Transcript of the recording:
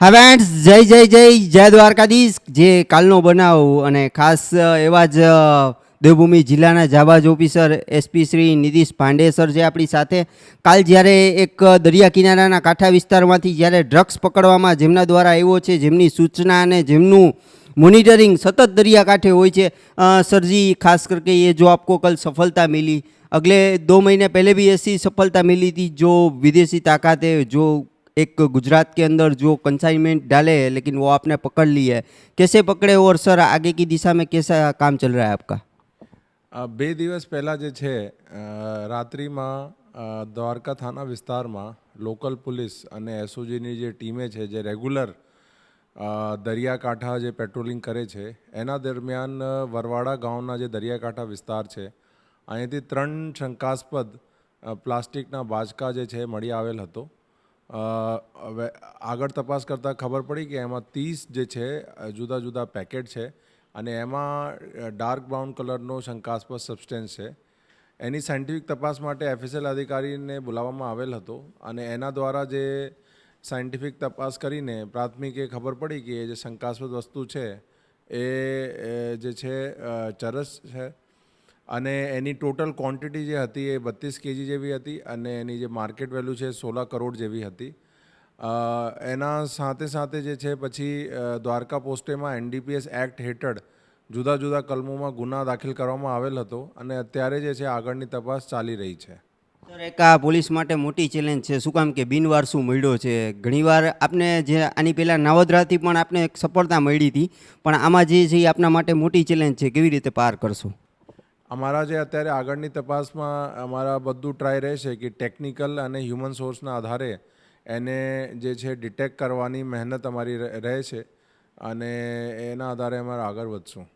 હાવેન્ટ્સ જય જય જય જય દ્વારકાધીશ. જે કાલનો બનાવ અને ખાસ એવા જ દેવભૂમિ જિલ્લાના જાબાજ officer SP Shri Nitish Pandey sir છે આપણી સાથે. કાલ જ્યારે એક દરિયા કિનારાના કાંઠા વિસ્તારમાંથી જ્યારે ડ્રગ્સ પકડવામાં જેમના દ્વારા આવ્યો છે, જેમની સૂચના અને જેમનું મોનિટરિંગ સતત દરિયાકાંઠે હોય છે સરજી ખાસ કરકે એ જો આપકો કલ સફળતા મિલી. અગલે દો મહિને પહેલે બી એસી સફળતા મિલી હતી, જો વિદેશી તાકાતે, જો एक गुजरात के अंदर जो कंसाइनमेंट डाले हैं लेकिन वो आपने पकड़ ली है कैसे पकड़े और सर आगे की दिशा में कैसा काम चल रहा है आपका આ બે દિવસ પહેલાં જે છે અ, રાત્રિમાં અ, દ્વારકા થાના વિસ્તારમાં લોકલ પોલીસ અને એસઓજીની જે ટીમે છે જે રેગ્યુલર દરિયાકાંઠા જે પેટ્રોલિંગ કરે છે એના દરમિયાન અ, વરવાડા ગામના જે દરિયાકાંઠા વિસ્તાર છે અહીંથી ત્રણ શંકાસ્પદ અ, પ્લાસ્ટિકના બાચકા જે છે મળી આવેલ હતો અ, હવે આગળ તપાસ કરતાં ખબર પડી કે એમાં ત્રીસ જે છે જુદા જુદા પેકેટ છે અને એમાં ડાર્ક બ્રાઉન કલરનો શંકાસ્પદ સબસ્ટેન્સ છે. એની સાયન્ટિફિક તપાસ માટે એફએસએલ અધિકારીને બોલાવવામાં આવેલ હતો અને એના દ્વારા જે સાયન્ટિફિક તપાસ કરીને પ્રાથમિક એ ખબર પડી કે એ જે શંકાસ્પદ વસ્તુ છે, એ એ જે છે ચરસ છે અને એની ટોટલ ક્વોન્ટિટી જે હતી એ બત્રીસ કેજી જેવી હતી અને એની જે માર્કેટ વેલ્યુ છે સોળ કરોડ જેવી હતી. એના સાથે સાથે જે છે પછી દ્વારકા પોસ્ટેમાં એનડીપીએસ એક્ટ હેઠળ જુદા જુદા કલમોમાં ગુના દાખલ કરવામાં આવેલ હતો અને અત્યારે જે છે આગળની તપાસ ચાલી રહી છે. સર, એક આ પોલીસ માટે મોટી ચેલેન્જ છે. શું કામ કે બિનવારસું મળ્યો છે? ઘણીવાર આપને જે આની પહેલાં નાવદરાથી પણ આપને એક સફળતા મળી હતી, પણ આમાં જે છે એ આપના માટે મોટી ચેલેન્જ છે. કેવી રીતે પાર કરશો? અમારા જે અત્યારે આગળની તપાસમાં અમારા બધું ટ્રાય રહેશે કે ટેકનિકલ અને હ્યુમન સોર્સના આધારે એને જે છે ડિટેક્ટ કરવાની મહેનત અમારી રહે છે અને એના આધારે અમારે આગળ વધશું.